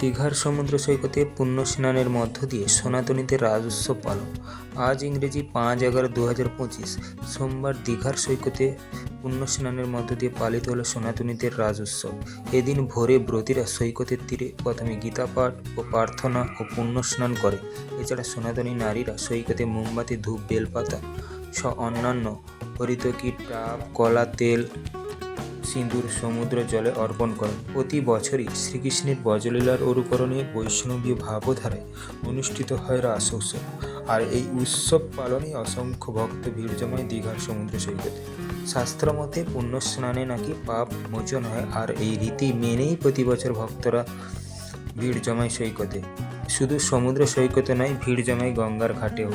দীঘার সমুদ্র সৈকতে পুণ্য স্নানের মধ্য দিয়ে সনাতনীদের রাজোৎসব পালন। আজ ইংরেজি পাঁচ এগারো দু হাজার পঁচিশ, সোমবার দীঘার সৈকতে পুণ্য স্নানের মধ্য দিয়ে পালিত হলো সনাতনীদের রাজোৎসব এদিন ভোরে ব্রতীরা সৈকতের তীরে প্রথমে গীতা পাঠ ও প্রার্থনা ও পুণ্য স্নান করে। এছাড়া সনাতনী নারীরা সৈকতে মোমবাতি, ধূপ, বেলপাতা সহ অন্যান্য হরিতকি ডাব কলা, তেল সিঁদুর সমুদ্র জলে অর্পণ করেন। প্রতি বছরই শ্রীকৃষ্ণের বজলীলার অনুকরণে বৈষ্ণবীয় ভাবধারায় অনুষ্ঠিত হয় রাস উৎসব। আর এই উৎসব পালনে অসংখ্য ভক্ত ভিড় জমায় দীঘার সমুদ্র সৈকতে। শাস্ত্র মতে পুণ্য স্নানে নাকি পাপ মোচন হয়, আর এই রীতি মেনেই প্রতি বছর ভক্তরা ভিড় জমায় সৈকতে। শুধু সমুদ্র সৈকতে নয় ভিড় জমায় গঙ্গার ঘাটেও।